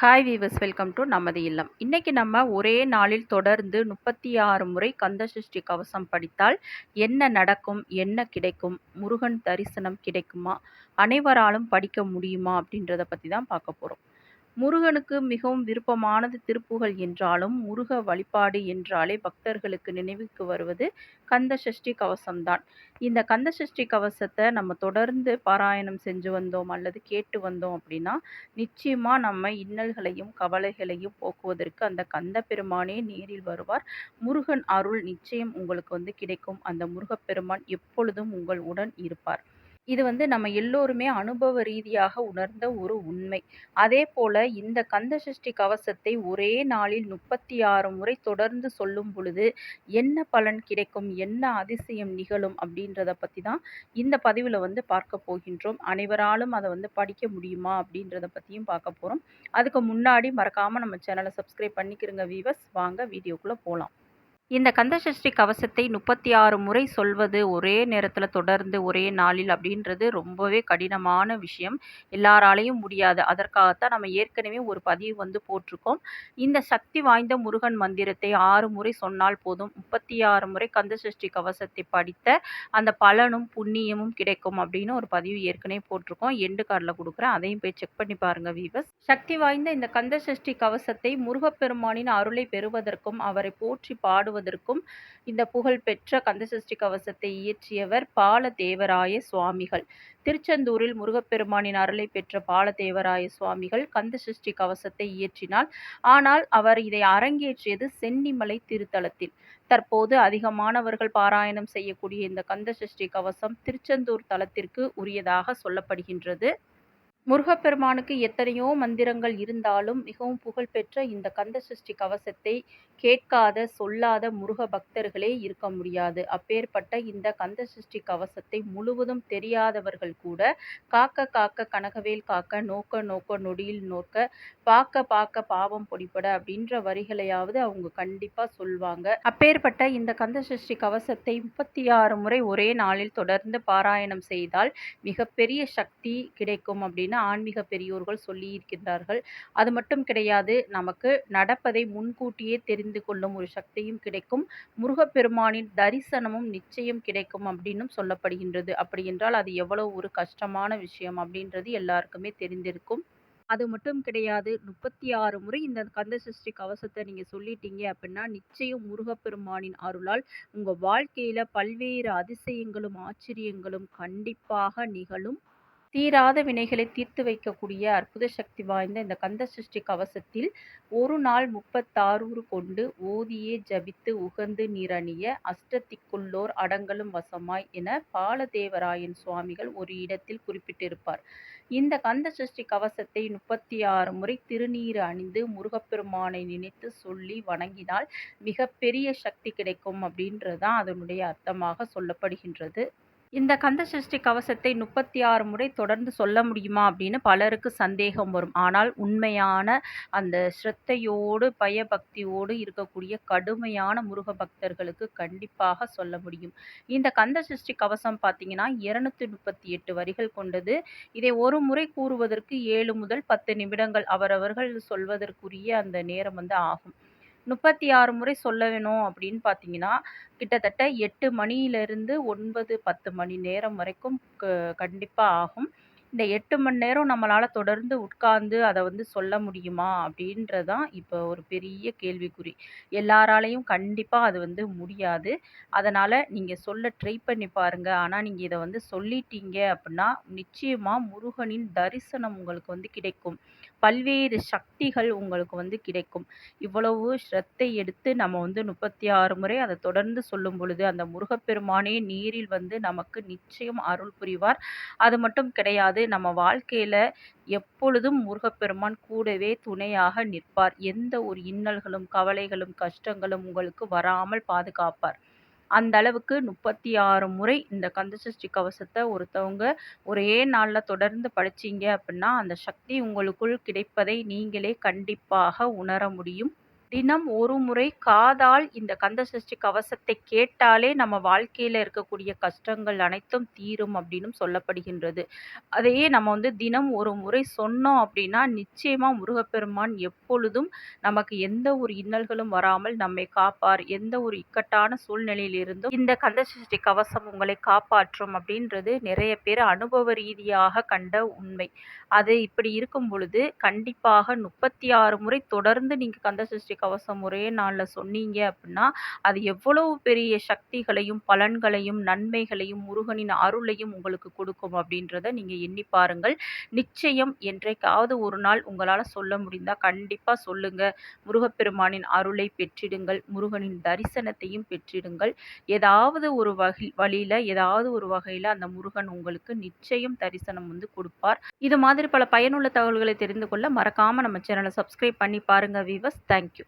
Hi viewers welcome to நமது இல்லம். இன்றைக்கி நம்ம ஒரே நாளில் தொடர்ந்து முப்பத்தி ஆறு முறை கந்த சஷ்டி கவசம் படித்தால் என்ன நடக்கும் என்ன கிடைக்கும் முருகன் தரிசனம் கிடைக்குமா அனைவராலும் படிக்க முடியுமா அப்படின்றத பற்றி தான் பார்க்க போகிறோம் முருகனுக்கு மிகவும் விருப்பமானது திருப்புகழ் என்றாலும் முருக வழிபாடு என்றாலே பக்தர்களுக்கு நினைவுக்கு வருவது கந்த சஷ்டி கவசம்தான். இந்த கந்த சஷ்டி கவசத்தை நம்ம தொடர்ந்து பாராயணம் செஞ்சு வந்தோம் அல்லது கேட்டு வந்தோம் அப்படின்னா நிச்சயமா நம்ம இன்னல்களையும் கவலைகளையும் போக்குவதற்கு அந்த கந்த பெருமானே நேரில் வருவார். முருகன் அருள் நிச்சயம் உங்களுக்கு வந்து கிடைக்கும். அந்த முருகப்பெருமான் எப்பொழுதும் உங்கள் உடன் இருப்பார். இது வந்து நம்ம எல்லோருமே அனுபவ ரீதியாக உணர்ந்த ஒரு உண்மை. அதே போல இந்த கந்த சஷ்டி கவசத்தை ஒரே நாளில் முப்பத்தி ஆறு முறை தொடர்ந்து சொல்லும் பொழுது, என்ன பலன் கிடைக்கும்? என்ன அதிசயம் நிகழும்? அப்படின்றத பற்றி தான் இந்த பதிவில் வந்து பார்க்க போகின்றோம். அனைவராலும் அதை வந்து படிக்க முடியுமா? அப்படின்றத பற்றியும் பார்க்க போகிறோம் அதுக்கு முன்னாடி மறக்காமல் நம்ம சேனலை சப்ஸ்கிரைப் பண்ணிக்கிறோங்க வீவர்ஸ். வாங்க வீடியோக்குள்ளே போகலாம் இந்த கந்தசஷ்டி கவசத்தை முப்பத்தி ஆறு முறை சொல்வது ஒரே நேரத்தில் தொடர்ந்து ஒரே நாளில் அப்படின்றது ரொம்பவே கடினமான விஷயம். எல்லாராலையும் முடியாது. அதற்காகத்தான் நம்ம ஏற்கனவே ஒரு பதிவு வந்து போட்டிருக்கோம். இந்த சக்தி வாய்ந்த முருகன் மந்திரத்தை ஆறு முறை சொன்னால் போதும். முப்பத்தி ஆறு முறை கந்தசஷ்டி கவசத்தை படித்த அந்த பலனும் புண்ணியமும் கிடைக்கும் அப்படின்னு ஒரு பதிவு ஏற்கனவே போட்டிருக்கோம். எண்டு கார்டில் கொடுக்குறேன். அதையும் போய் செக் பண்ணி பாருங்க வீவஸ் சக்தி வாய்ந்த இந்த கந்தசஷ்டி கவசத்தை முருகப்பெருமானின் அருளை பெறுவதற்கும் அவரை போற்றி பாடுவது பாடுவதற்கும் இந்த புகழ்பெற்ற கந்தசஷ்டி கவசத்தை இயற்றியவர் பாலதேவராய சுவாமிகள். திருச்செந்தூரில் முருகப்பெருமானின் அருளை பெற்ற பாலதேவராய சுவாமிகள் கந்தசஷ்டி கவசத்தை இயற்றினார். ஆனால் அவர் இதை அரங்கேற்றியது சென்னிமலை திருத்தலத்தில். தற்போது அதிகமானவர்கள் பாராயணம் செய்யக்கூடிய இந்த கந்தசஷ்டி கவசம் திருச்செந்தூர் தலத்திற்கு உரியதாக சொல்லப்படுகின்றது. முருகப்பெருமானுக்கு எத்தனையோ மந்திரங்கள் இருந்தாலும் மிகவும் புகழ்பெற்ற இந்த கந்த சஷ்டி கவசத்தை கேட்காத சொல்லாத முருக பக்தர்களே இருக்க முடியாது. அப்பேற்பட்ட இந்த கந்த சஷ்டி கவசத்தை முழுவதும் தெரியாதவர்கள் கூட காக்க காக்க கனகவேல் காக்க நோக்க நோக்க நொடியில் நோக்க பார்க்க பார்க்க பாவம் பொடிப்பட அப்படின்ற வரிகளையாவது அவங்க கண்டிப்பா சொல்வாங்க. அப்பேற்பட்ட இந்த கந்த சஷ்டி கவசத்தை முப்பத்தி ஆறு முறை ஒரே நாளில் தொடர்ந்து பாராயணம் செய்தால் மிகப்பெரிய சக்தி கிடைக்கும் அப்படின்னு ஆன்மீக பெரியோர்கள் சொல்லியிருக்கின்றார்கள். அது மட்டும் கிடையாது நமக்கு நடப்பதை முன்கூட்டியே தெரிந்து கொள்ளும் ஒரு சக்தியும் கிடைக்கும். முருகப்பெருமானின் தரிசனமும் நிச்சயம் கிடைக்கும் அப்படின்னும் சொல்லப்படுகின்றது. அப்படி என்றால் அது எவ்வளவு ஒரு கஷ்டமான விஷயம் அப்படின்றது எல்லாருக்குமே தெரிந்திருக்கும். அது மட்டும் கிடையாது முப்பத்தி ஆறு முறை இந்த கந்த சஷ்டி கவசத்தை நீங்கள் சொல்லிட்டீங்க அப்படின்னா நிச்சயம் முருகப்பெருமானின் அருளால் உங்கள் வாழ்க்கையில் பல்வேறு அதிசயங்களும் ஆச்சரியங்களும் கண்டிப்பாக நிகழும். தீராத வினைகளை தீர்த்து வைக்கக்கூடிய அற்புத சக்தி வாய்ந்த இந்த கந்த சஷ்டி கவசத்தில் ஒரு நாள் முப்பத்தாறு கொண்டு ஓதியே ஜபித்து உகந்து நிரணிய அஷ்டத்திக்குள்ளோர் அடங்கலும் வசமாய் என பாலதேவராயன் சுவாமிகள் ஒரு இடத்தில் குறிப்பிட்டிருப்பார். இந்த கந்த சஷ்டி கவசத்தை முப்பத்தி ஆறு முறை திருநீர் அணிந்து முருகப்பெருமானை நினைத்து சொல்லி வணங்கினால் மிகப்பெரிய சக்தி கிடைக்கும் அப்படின்றதான் அதனுடைய அர்த்தமாக சொல்லப்படுகின்றது. இந்த கந்த சஷ்டி கவசத்தை முப்பத்தி ஆறு முறை தொடர்ந்து சொல்ல முடியுமா அப்படின்னு பலருக்கு சந்தேகம் வரும். ஆனால் உண்மையான அந்த ஸ்ரத்தையோடு பயபக்தியோடு இருக்கக்கூடிய கடுமையான முருக பக்தர்களுக்கு கண்டிப்பாக சொல்ல முடியும். இந்த கந்த சஷ்டி கவசம் பார்த்தீங்கன்னா இருநூத்தி முப்பத்தி எட்டு வரிகள் கொண்டது. இதை ஒரு முறை கூறுவதற்கு ஏழு முதல் பத்து நிமிடங்கள் அவரவர்கள் சொல்வதற்குரிய அந்த நேரம் வந்து ஆகும். முப்பத்தி ஆறு முறை சொல்ல வேணும் அப்படின்னு பார்த்தீங்கன்னா கிட்டத்தட்ட எட்டு மணியிலிருந்து ஒன்பது பத்து மணி நேரம் வரைக்கும் க கண்டிப்பாக ஆகும். இந்த எட்டு மணி நேரம் நம்மளால் தொடர்ந்து உட்கார்ந்து அதை வந்து சொல்ல முடியுமா? அப்படின்றதான் இப்போ ஒரு பெரிய கேள்விக்குறி. எல்லாராலையும் கண்டிப்பாக அது வந்து முடியாது. அதனால் நீங்கள் சொல்ல ட்ரை பண்ணி பாருங்கள் ஆனால் நீங்கள் இதை வந்து சொல்லிட்டீங்க அப்படின்னா நிச்சயமாக முருகனின் தரிசனம் உங்களுக்கு வந்து கிடைக்கும். பல்வேறு சக்திகள் உங்களுக்கு வந்து கிடைக்கும். இவ்வளவு ஸ்ரத்தை எடுத்து நம்ம வந்து முப்பத்தி ஆறு முறை அதை தொடர்ந்து சொல்லும் பொழுது அந்த முருகப்பெருமானே நீரில் வந்து நமக்கு நிச்சயம் அருள் புரிவார். அது மட்டும் கிடையாது நம்ம வாழ்க்கையில் எப்பொழுதும் முருகப்பெருமான் கூடவே துணையாக நிற்பார். எந்த ஒரு இன்னல்களும் கவலைகளும் கஷ்டங்களும் உங்களுக்கு வராமல் பாதுகாப்பார். அந்த அளவுக்கு முப்பத்தி ஆறு முறை இந்த கந்தசஷ்டி கவசத்தை ஒருத்தவங்க ஒரே நாளில் தொடர்ந்து படிச்சீங்க அப்படின்னா அந்த சக்தி உங்களுக்குள் கிடைப்பதை நீங்களே கண்டிப்பாக உணர முடியும். தினம் ஒரு முறை காதால் இந்த கந்தசஷ்டி கவசத்தை கேட்டாலே நம்ம வாழ்க்கையில இருக்கக்கூடிய கஷ்டங்கள் அனைத்தும் தீரும் அப்படின்னும் சொல்லப்படுகின்றது. அதையே நம்ம வந்து தினம் ஒரு முறை சொன்னோம் அப்படின்னா, நிச்சயமா முருகப்பெருமான் எப்பொழுதும் நமக்கு எந்த ஒரு இன்னல்களும் வராமல் நம்மை காப்பார். எந்த ஒரு இக்கட்டான சூழ்நிலையிலிருந்தும் இந்த கந்தசஷ்டி கவசம் உங்களை காப்பாற்றும் அப்படின்றது நிறைய பேர் அனுபவ ரீதியாக கண்ட உண்மை. அது இப்படி இருக்கும் பொழுது கண்டிப்பாக 36 முறை தொடர்ந்து நீங்க கந்தசஷ்டி கவசம் ஒரே நாளில் சொன்னீங்க அப்படின்னா, அது எவ்வளவு பெரிய சக்திகளையும், பலன்களையும், நன்மைகளையும், முருகனின் அருளையும் உங்களுக்கு கொடுக்கும் அப்படின்றத நீங்கள் எண்ணி பாருங்கள். நிச்சயம் என்றைக்காவது ஒரு நாள் உங்களால் சொல்ல முடிந்தால் கண்டிப்பாக சொல்லுங்கள் முருகப்பெருமானின் அருளை பெற்றிடுங்கள். முருகனின் தரிசனத்தையும் பெற்றிடுங்கள். ஏதாவது ஒரு வகை வழியில் ஏதாவது ஒரு வகையில் அந்த முருகன் உங்களுக்கு நிச்சயம் தரிசனம் வந்து கொடுப்பார் இது மாதிரி பல பயனுள்ள தகவல்களை தெரிந்து கொள்ள மறக்காமல் நம்ம சேனலை சப்ஸ்கிரைப் பண்ணி பாருங்கள் வீவர்ஸ். Thank you.